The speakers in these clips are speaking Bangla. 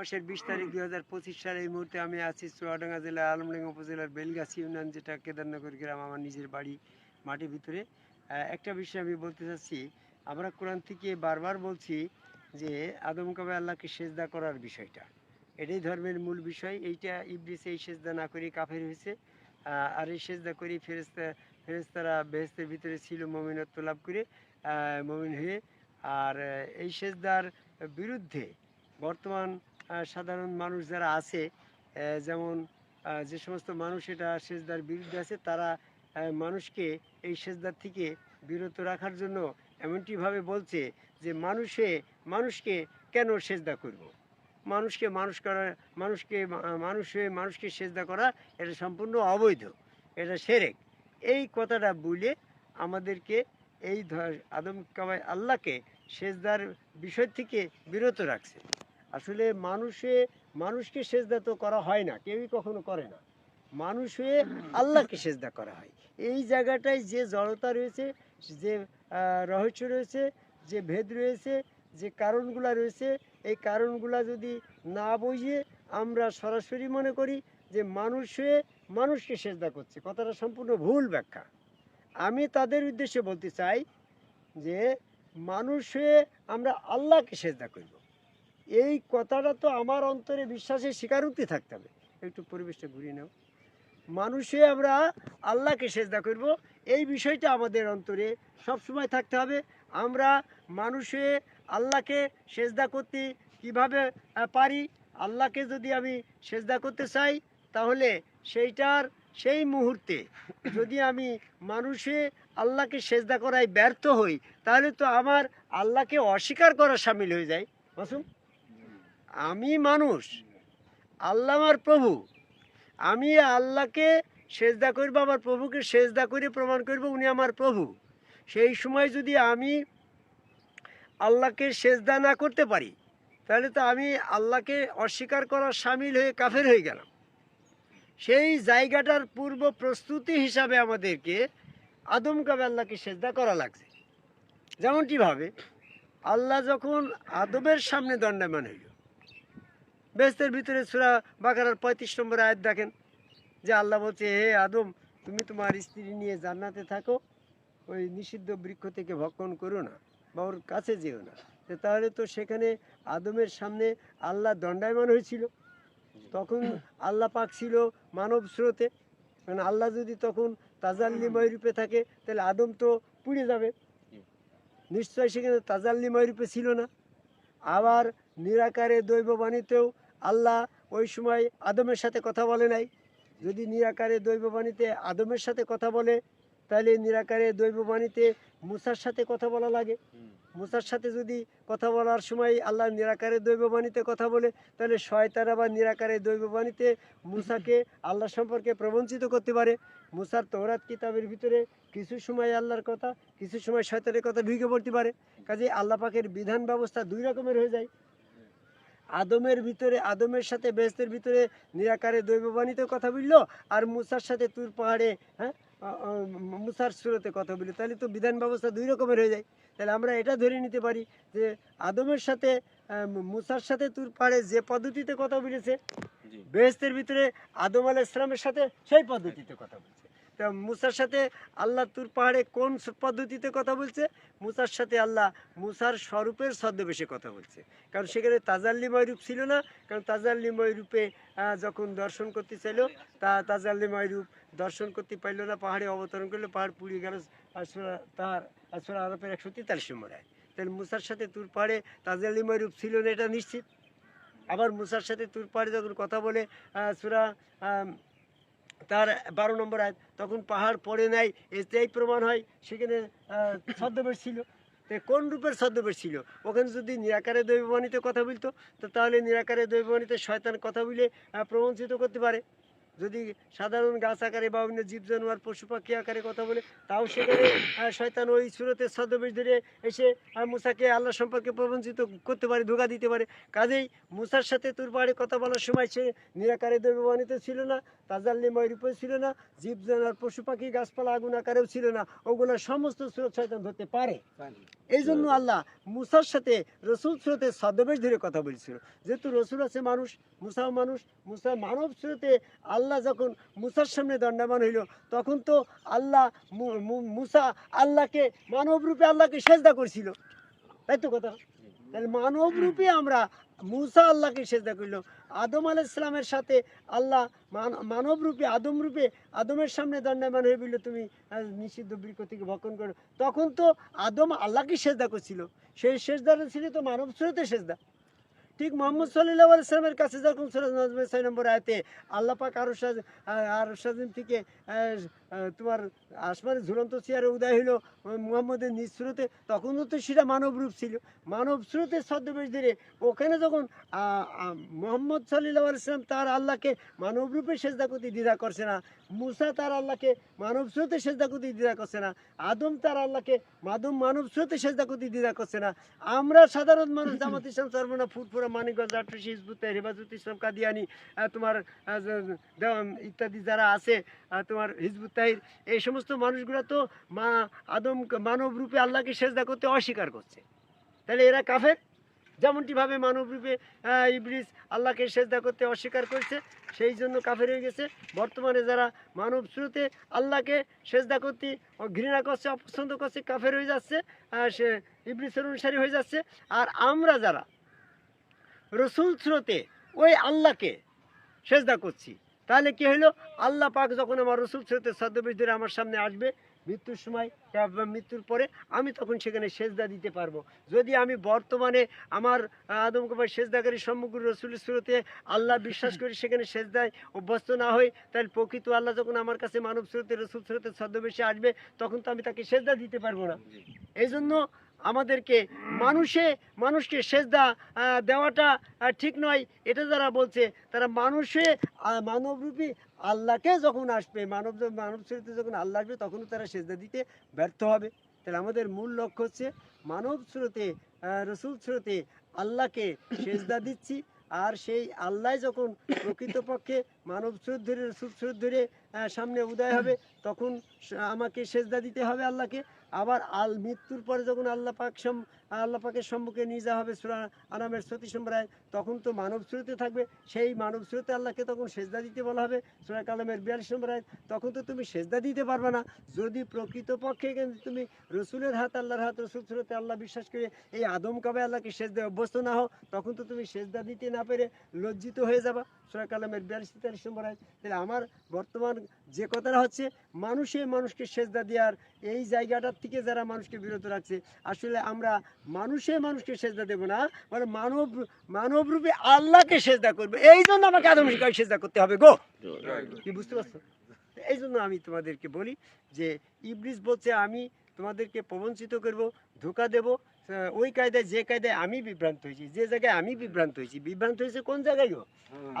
মাসের বিশ তারিখ দুই হাজার পঁচিশ সালে এই মুহূর্তে আমি আছি চুয়াডাঙ্গা জেলার আলমডাঙ্গা উপজেলার বেলগাছি ইউনিয়ন, যেটা কেদারনগর গ্রাম, আমার নিজের বাড়ি মাটির ভিতরে। একটা বিষয় আমি বলতে চাচ্ছি, আমরা কোরআন থেকে বারবার বলছি যে আদম কাবে আল্লাহকে সেজদা করার বিষয়টা। এটাই ধর্মের মূল বিষয়। এইটা ইবলিস এই সেজদা না করে কাফের হয়েছে। আর এই সেজদা করে ফেরেস্তা ফেরেস্তারা বেহেস্তের ভিতরে ছিল মমিনত্ব লাভ করে মমিন হয়ে। আর এই সেজদার বিরুদ্ধে বর্তমান সাধারণ মানুষ যারা আছে যেমন যে সমস্ত মানুষ এটা সেজদার বিরুদ্ধে আছে, তারা মানুষকে এই সেজদার থেকে বিরত রাখার জন্য এমনটিভাবে বলছে যে মানুষে, মানুষকে কেন সেজদা করব। মানুষকে মানুষ করা, মানুষকে, মানুষ হয়ে মানুষকে সেজদা করা, এটা সম্পূর্ণ অবৈধ, এটা সেরেক এই কথাটা বলে আমাদেরকে এই ধ- আদম কাবাই আল্লাহকে সেজদার বিষয় থেকে বিরত রাখছে আসলে মানুষে, মানুষকে সেজদা তো করা হয় না, কেউই কখনো করে না। মানুষ হয়ে আল্লাহকে সেজদা করা হয়। এই জায়গাটায় যে জড়তা রয়েছে, যে রহস্য রয়েছে, যে ভেদ রয়েছে, যে কারণগুলা রয়েছে, এই কারণগুলা যদি না বুঝিয়ে আমরা সরাসরি মনে করি যে মানুষ হয়ে মানুষকে সেজদা করছে, কথাটা সম্পূর্ণ ভুল ব্যাখ্যা। আমি তাদের উদ্দেশ্যে বলতে চাই যে, মানুষ হয়ে আমরা আল্লাহকে সেজদা করব। এই কথাটা তো আমার অন্তরে বিশ্বাসের স্বীকারোক্তি থাকতে হবে। একটু পরিবেশটা ঘুরিয়ে নাও। মানুষে আমরা আল্লাহকে সেজদা করব, এই বিষয়টা আমাদের অন্তরে সবসময় থাকতে হবে। আমরা মানুষে আল্লাহকে সেজদা করতে কীভাবে পারি, আল্লাহকে যদি আমি সেজদা করতে চাই, তাহলে সেইটার সেই মুহূর্তে যদি আমি মানুষে আল্লাহকে সেজদা করায় ব্যর্থ হই, তাহলে তো আমার আল্লাহকে অস্বীকার করা সামিল হয়ে যায়। মাসুম? আমি মানুষ, আল্লাহ আমার প্রভু। আমি আল্লাহকে সেজদা করব, আমার প্রভুকে সেজদা করে প্রমাণ করব, উনি আমার প্রভু। সেই সময় যদি আমি আল্লাহকে সেজদা না করতে পারি, তাহলে তো আমি আল্লাহকে অস্বীকার করার সামিল হয়ে কাফের হয়ে গেলাম। সেই জায়গাটার পূর্ব প্রস্তুতি হিসাবে আমাদেরকে আদম কাবে আল্লাহকে সেজদা করা লাগছে। যেমনটিভাবে আল্লাহ যখন আদমের সামনে দণ্ডায়মান হইল বেস্তের ভিতরে সুরা বাকারার পঁয়ত্রিশ নম্বর আয়াত দেখেন যে আল্লাহ বলছে, হে আদম, তুমি তোমার স্ত্রী নিয়ে জান্নাতে থাকো। ওই নিষিদ্ধ বৃক্ষ থেকে ভক্ষণ করো না বা ওর কাছে যেও না। তাহলে তো সেখানে আদমের সামনে আল্লাহ দণ্ডায়মান হয়েছিল। তখন আল্লাহ পাক ছিল মানব স্রোতে। কারণ আল্লাহ যদি তখন তাজাল্লিময় রূপে থাকে, তাহলে আদম তো পুড়ে যাবে। নিশ্চয় সেখানে তাজাল্লিময় রূপে ছিল না। আবার নিরাকারে দৈববাণীতেও আল্লাহ ওই সময় আদমের সাথে কথা বলে নাই। যদি নিরাকারে দৈববাণীতে আদমের সাথে কথা বলে, তাহলে নিরাকারে দৈববাণীতে মুসার সাথে কথা বলা লাগে। মুসার সাথে যদি কথা বলার সময় আল্লাহ নিরাকারে দৈববাণীতে কথা বলে, তাহলে শয়তান আবার নিরাকারে দৈববাণীতে মুসাকে আল্লাহ সম্পর্কে প্রবঞ্চিত করতে পারে। মুসার তৌরাত কিতাবের ভিতরে কিছু সময় আল্লাহর কথা, কিছু সময় শয়তানের কথা ঢুকে পড়তে পারে। কাজে আল্লাহ পাকের বিধান ব্যবস্থা দুই রকমের হয়ে যায়। আদমের ভিতরে আদমের সাথে বেহেস্তের ভিতরে নিরাকারে দৈববাণীতে কথা বলল আর মুসার সাথে তুর পাহাড়ে হ্যাঁ? মুসার সুরতে কথা বলি তাহলে তো বিধান ব্যবস্থা দুই রকমের হয়ে যায়। তাহলে আমরা এটা ধরে নিতে পারি যে আদমের সাথে মুসার সাথে তুর পাহাড়ে যে পদ্ধতিতে কথা বলেছে বেহেস্তের ভিতরে আদম আলাহ ইসলামের সাথে সেই পদ্ধতিতে কথা বলছে। তা মুসার সাথে আল্লাহ তুর পাহাড়ে কোন পদ্ধতিতে কথা বলছে? মুসার সাথে আল্লাহ মুসার স্বরূপের ছদ্মবেশে কথা বলছে। কারণ সেখানে তাজাল্লিময় রূপ ছিল না। কারণ তাজাল্লিময় রূপে যখন দর্শন করতে চাইলো, তা তাজাল্লিময় রূপ দর্শন করতে পারল না, পাহাড়ে অবতরণ করল, পাহাড় পুড়িয়ে গেল তার আসরা আরবের একশো তেতাল্লিশ নম্বর। আয় তাহলে মুসার সাথে তুর পাহাড়ে তাজাল্লিময় রূপ ছিল না, এটা নিশ্চিত? আবার মুসার সাথে তুর পাহাড়ে যখন কথা বলে সুরা তার বারো নম্বর আয়। তখন পাহাড় পড়ে নেয় এতেই প্রমাণ হয় সেখানে ছদ্মবেশ ছিল। কোন রূপের ছদ্মবেশ ছিল? ওখানে যদি নিরাকারে দৈববাণীতে কথা বলতো, তো তাহলে নিরাকারে দৈববাণীতে শয়তান কথা বলে প্রবঞ্চিত করতে পারে। যদি সাধারণ গাছ আকারে বা অন্য জীব জানোয়ার পশু পাখি আকারে কথা বলে, তাও সেখানে শয়তান ওই সুরতে ছদ্মবেশ ধরে এসে মুসাকে আল্লাহ সম্পর্কে প্রবঞ্চিত করতে পারে, ধোকা দিতে পারে। কাজেই মুসার সাথে তোর বাড়ি কথা বলার সময় সে নিরাকারে দৈববাণিত ছিল না তাজাল্লিময় রূপে ছিল না জীব জানোয়ার পশু পাখি গাছপালা আগুন আকারেও ছিল না, ওগুলো সমস্ত সুরত শয়তান ধরতে পারে। এই জন্য আল্লাহ মুসার সাথে রসুল স্রোতে ছদ্মবেশ ধরে কথা বলছিল। যেহেতু রসুল আছে মানুষ মুসাও মানুষ, মুসা মানব স্রোতে আল্লাহ যখন মুসার সামনে দণ্ডায়মান হইল, তখন তো আল্লাহ মুসা আল্লাহকে মানব রূপে আল্লাহকে সেজদা করছিল। তাই তো কথা? তাহলে মানব রূপে আমরা মুসা আল্লাহকে সেজদা করল। আদম আলাহ ইসলামের সাথে আল্লাহ মান- মানব রূপে আদম রূপে আদমের সামনে দণ্ডায়মান হয়ে বলল, তুমি নিষিদ্ধ বৃক্ষ থেকে ভক্ষণ করো। তখন তো আদম আল্লাহকে সেজদা করছিল। সেই সেজদাটা ছিল তো মানব স্রোতে সেজদা। ঠিক মোহাম্মদ সাল্লাহ আলাইসলামের কাছে যখন সুরাজ নজমে ছয় নম্বর আয়তে আল্লাপাক আরও আর সাজিম থেকে তোমার আসমানের ঝুলন্ত চেয়ারে উদয় হইল মুহাম্মদের নিজ স্রোতে, তখনও তো সেটা মানব রূপ ছিল। মানব স্রোতে ছদ্মবেশ ধরে ওখানে যখন মোহাম্মদ সাল্লাহ আলাইসলাম তার আল্লাহকে মানব রূপে সেজদা করতে দ্বিধা করছে না, মুসা তার আল্লাহকে মানব স্রোতে সেজদা করতে দ্বিধা করছে না, আদম তার আল্লাহকে মাদম মানব স্রোতে সেজদা করতে দ্বিধা করছে না। আমরা সাধারণ মানুষ, জামাত ইসলাম, সর্বনা ফুটফুরা মানিকগঞ্জ আটরশি হিজবুত, হেফাজত ইসলাম, কাদিয়ানি তোমার ইত্যাদি যারা আছে তোমার হিজবুত তাহির এই সমস্ত মানুষগুলো তো মা আদম মানব রূপে আল্লাহকে সেজদা করতে অস্বীকার করছে। তাহলে এরা কাফের? যেমনটিভাবে মানব রূপে আহ, ইবলিস আল্লাহকে সেজদা করতে অস্বীকার করছে সেই জন্য কাফের হয়ে গেছে। বর্তমানে যারা মানব স্রোতে আল্লাহকে সেজদা করতে ঘৃণা করছে অপছন্দ করছে কাফের হয়ে যাচ্ছে সে ইবলিসের অনুসারী হয়ে যাচ্ছে। আর আমরা যারা রসুল স্রোতে ওই আল্লাহকে সেজদা করছি তাহলে কি হইল? আল্লাহ পাক যখন আমার রসুল স্রোতে ছদ্মবেশ ধরে আমার সামনে আসবে মৃত্যুর সময় মৃত্যুর পরে আমি তখন সেখানে সেজদা দিতে পারব। যদি আমি বর্তমানে আমার আদম কবার সেজদাকারী সম্মুখ রসুল স্রোতে আল্লাহ বিশ্বাস করি সেখানে সেজদায় অভ্যস্ত না হই তাহলে প্রকৃত আল্লাহ যখন আমার কাছে মানব স্রোতে রসুল স্রোতে ছদ্মবেশে আসবে তখন তো আমি তাকে সেজদা দিতে পারব না। এই জন্য আমাদেরকে মানুষে, মানুষকে সেজদা দেওয়াটা ঠিক নয়। এটা যারা বলছে, তারা মানুষে মানবরূপী আল্লাহকে যখন আসবে, মানব মানব চরিত্রে যখন আল্লাহ আসবে, তখনও তারা সেজদা দিতে ব্যর্থ হবে। তাহলে আমাদের মূল লক্ষ্য হচ্ছে, মানব স্রোতে রসুল স্রোতে আল্লাহকে সেজদা দিচ্ছি। আর সেই আল্লাহ যখন প্রকৃতপক্ষে মানব স্রোত ধরে, রসুল স্রোত ধরে সামনে উদয় হবে, তখন আমাকে সেজদা দিতে হবে আল্লাহকে। আবার আল মৃত্যুর পরে যখন আল্লাহ পাক আল্লাহ পাকের সম্মুখে নিয়ে যাওয়া হবে সুরা আনামের সতী সম্প্রায় তখন তো মানব স্রোতে থাকবে। সেই মানব স্রোতে আল্লাহকে তখন সেজদা দিতে বলা হবে। সুরা কালামের বিয়াল্লিশ সম্প্রায় তখন তো তুমি সেজদা দিতে পারবে না। যদি প্রকৃতপক্ষে কিন্তু তুমি রসুলের হাত, আল্লাহর হাত, রসুল স্রোতে আল্লাহ বিশ্বাস করে এই আদম কাবে আল্লাহকে সেজদা অভ্যস্ত না হও, তখন তো তুমি সেজদা দিতে না পেরে লজ্জিত হয়ে যাবা। সুরা কালামের বিয়াল্লিশ, তেতাল্লিশ সম্প্রায় তাহলে আমার বর্তমান যে কথাটা হচ্ছে, মানুষে মানুষকে সেজদা দেওয়ার এই জায়গাটার থেকে যারা মানুষকে বিরত রাখছে, আসলে আমরা মানুষে মানুষকে সেজদা দেবো না মানে মানব মানব রূপে আল্লাহকে সেজদা করবে। এই জন্য আমাকে আদম শিকার সেজদা করতে হবে গো। কি বুঝতে পারছ? এই জন্য আমি তোমাদেরকে বলি যে ইবলিস বলছে আমি তোমাদেরকে প্রবঞ্চিত করব ধোকা দেব ওই কায়দায় যে কায়দায় আমি বিভ্রান্ত হয়েছি যে জায়গায় আমি বিভ্রান্ত হয়েছি বিভ্রান্ত হয়েছে কোন জায়গায়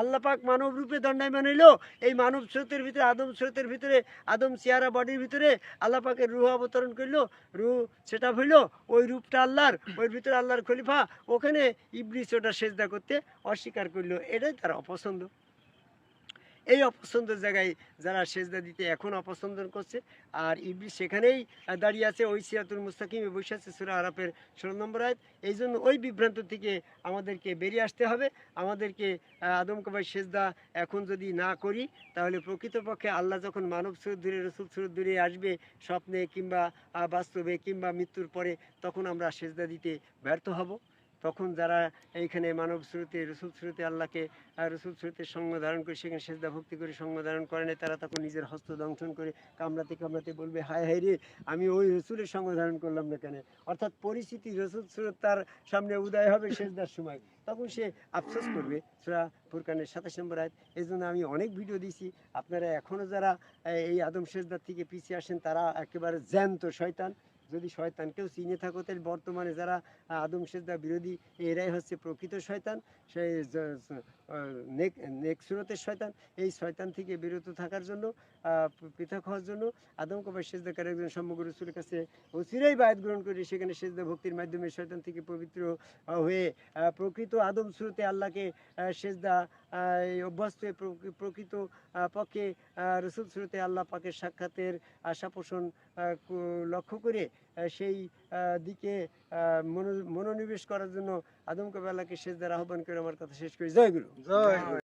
আল্লাহ পাক মানব রূপে দণ্ডায়মান হইল এই মানব স্রোতের ভিতরে আদম স্রোতের ভিতরে আদম চেয়ারা বডির ভিতরে আল্লাহ পাকের রুহ অবতরণ করল রু সেটা হইল ওই রূপটা আল্লাহর ওই ভিতরে আল্লাহর খলিফা ওখানে ইবলিস ওটা সেজদা করতে অস্বীকার করল এটাই তার অপছন্দ। এই অপছন্দের জায়গায় যারা সেজদা দিতে এখন অপছন্দ করছে, আর ইবলিস সেখানেই দাঁড়িয়ে আছে, ওই সিরাতুল মুস্তাকিমে বসে আছে সুরা আরাফের ষোলো নম্বর আয়াত। এই জন্য ওই বিভ্রান্ত থেকে আমাদেরকে বেরিয়ে আসতে হবে। আমাদেরকে আদম কবাই সেজদা এখন যদি না করি, তাহলে প্রকৃতপক্ষে আল্লাহ যখন মানব সুরত দূরে রসুল সুরত দূরে আসবে স্বপ্নে কিংবা বাস্তবে কিংবা মৃত্যুর পরে, তখন আমরা সেজদা দিতে ব্যর্থ হব। তখন যারা এইখানে মানব স্রোতে রসুল স্রোতে আল্লাহকে রসুল স্রোতের সঙ্গ ধারণ করে, সেখানে সেজদা ভক্তি করে সঙ্গ ধারণ করে না তারা তখন নিজের হস্ত দংশন করে কামড়াতে কামড়াতে বলবে, হায় হায় রে, আমি ওই রসুলের সঙ্গ ধারণ করলাম না কেন? অর্থাৎ পরিস্থিতি রসুল স্রোত তার সামনে উদয় হবে সেজদার সময়। তখন সে আফসোস করবে, সুরা ফুরকানের সাতাশ নম্বর আয়াত এই জন্য আমি অনেক ভিডিও দিছি আপনারা এখনও যারা এই এই আদম সেজদার থেকে পিছিয়ে আসেন, তারা একেবারে জ্যান্ত শয়তান। যদি শয়তানকেও চিনে থাকো, তাহলে বর্তমানে যারা আদম সেজদা বিরোধী, এরাই হচ্ছে প্রকৃত শয়তান। সেই নেক শয়তান, এই শয়তান থেকে বিরত থাকার জন্য পৃথক হওয়ার জন্য আদম কবাই সেজদাকার একজন সমগ্র রসুলের কাছে অচিরেই বায়াত গ্রহণ করে সেখানে সেজদা ভক্তির মাধ্যমে শয়তান থেকে পবিত্র হয়ে প্রকৃত আদম সুরতে আল্লাহকে সেজদা এই অভ্যস্ত প্রকৃত পক্ষে রসুল স্রোতে আল্লাহ পাকের সাক্ষাতের আশা পোষণ লক্ষ্য করে সেই দিকে মনো- মনোনিবেশ করার জন্য আদমকবে আল্লাহকে শেষদার আহ্বান করে আমার কথা শেষ করি। জয়গুরু জয়